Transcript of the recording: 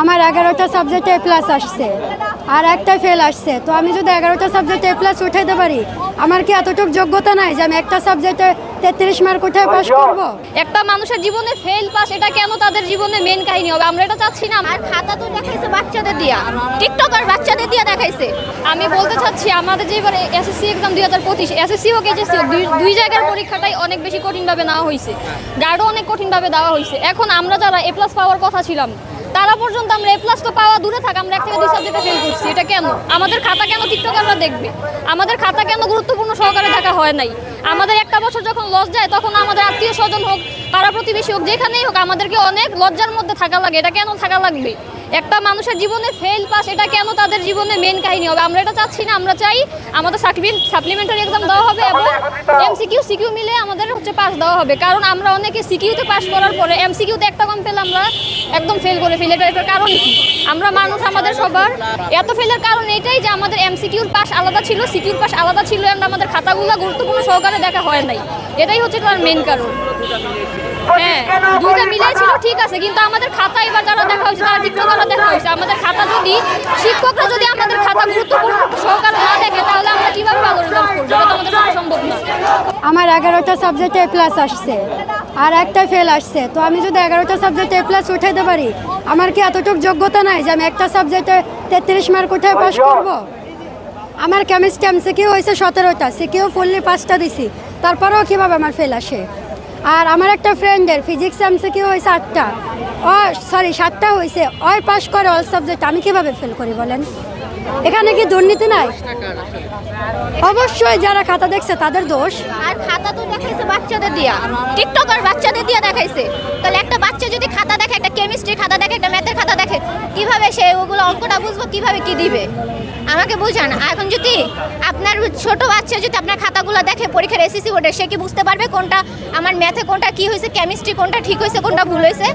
আমার এগারোটা সাবজেক্টে এ প্লাস আসছে আর একটা ফেল আসছে। তো আমি যদি এগারোটা সাবজেক্টে এ প্লাস উঠাইতে পারি আমার কি এতটুকু যোগ্যতা নাই যে আমি একটা সাবজেক্টে তেত্রিশ মার্ক উঠায় পাস করব? একটা মানুষের জীবনে ফেল পাস এটা কেন তাদের জীবনে মেন কাহিনী হবে? আমরা এটা চাচ্ছি না। আর খাতা তো দেখাইছে বাচ্চাদের দিয়া। টিকটকার বাচ্চাদের দিয়া দেখাইছে। আমি বলতে চাচ্ছি আমাদের যে এবারে এসএসসি এক্সাম দুই হাজার পঁচিশ এসএসসি হোক এইচএসসি হোক দুই দুই জায়গার পরীক্ষাটাই অনেক বেশি কঠিনভাবে নেওয়া হয়েছে গার্ডও অনেক কঠিনভাবে দেওয়া হয়েছে এখন আমরা যারা এ প্লাস পাওয়ার কথা ছিলাম তারা পর্যন্ত আমরা এ প্লাস তো পাওয়া দূরে থাকা, আমরা এক থেকে দুই সাবজেক্টে ফেল করছি। এটা কেন? আমাদের খাতা কেন টিকটকাররা দেখবে? আমাদের খাতা কেন গুরুত্বপূর্ণ সহকারে দেখা হয় নাই? আমাদের একটা বছর যখন লস যায়, তখন আমাদের আত্মীয় স্বজন হোক, পাড়া প্রতিবেশী হোক, যেখানেই হোক, আমাদেরকে অনেক লজ্জার মধ্যে থাকা লাগে। এটা কেন থাকা লাগবে? একটা মানুষের জীবনে ফেল পাস এটা কেন তাদের জীবনে মেন কাহিনী হবে? আমরা এটা চাচ্ছি না, আমরা চাই আমাদের সাপ্লিমেন্টারি এক্সাম দেওয়া হবে এবং এমসিকিউ সিকিউ মিলে আমাদের হচ্ছে পাস দেওয়া হবে। কারণ আমরা অনেকে সিকিউতে পাস করার পরে এমসিকিউতে একটা কম পেলে আমরা একদম ফেল করে ফেলি এটা কারণ আমরা মানুষ, আমাদের সবার এত ফেলের কারণ এটাই যে আমাদের এমসিকিউর পাস আলাদা ছিল সিকিউর পাস আলাদা ছিল and আমাদের খাতাগুলো গুরুত্বপূর্ণ সহকারে দেখা হয় নাই। এটাই হচ্ছে তার মেন কারণ। হ্যাঁ দুইটা মিলাই ছিল, ঠিক আছে, কিন্তু আমাদের খাতা এবার যারা দেখা হয়েছে, তারা দেখা হয়েছে। আমাদের খাতা যদি শিক্ষকরা যদি আমাদের খাতা গুরুত্বপূর্ণ সহকারে না দেখে তাহলে আমরা কীভাবে ভালো রেজাল্ট করব? এটা আমাদের সম্ভব না আমার এগারোটা সাবজেক্টে এ প্লাস আসছে আর একটা ফেল আসছে। তো আমি যদি এগারোটা সাবজেক্টে এ প্লাস উঠাইতে পারি আমার কি এতটুকু যোগ্যতা নাই যে আমি একটা সাবজেক্টে তেত্রিশ মার্ক উঠায় পাস করব? আমার কেমিস্ট্রি এমসিকিউ হয়েছে সতেরোটা সিকিউ ফুললি পাঁচটা দিছি। তারপরেও কীভাবে আমার ফেল আসে? আর আমার একটা ফ্রেন্ডের ফিজিক্স এমসিকিউ হয়েছে আটটা ও সরি সাতটা হয়েছে ওই পাস করে অল সাবজেক্ট আমি কীভাবে ফেল করি বলেন? এখানে কি দুর্নীতি নাই? অবশ্যই যারা খাতা দেখছে তাদের দোষ। আর খাতা তো দেখাইছে বাচ্চাদের দিয়া। টিকটকার বাচ্চাদের দিয়া দেখাইছে। তাহলে একটা বাচ্চা যদি খাতা দেখে, একটা কেমিস্ট্রি খাতা দেখে, একটা ম্যাথের খাতা দেখে, কীভাবে সে ওগুলো অঙ্কটা বুঝব, কীভাবে কি দিবে? আমাকে বুঝান। এখন যদি ছোট বাচ্চা যদি আপনার খাতাগুলো দেখে, পরীক্ষার এসএসসি বোর্ডে সে কি বুঝতে পারবে কোনটা আমার ম্যাথে কোনটা কি হয়েছে কেমিস্ট্রি কোনটা ঠিক হয়েছে, কোনটা ভুল হয়েছে?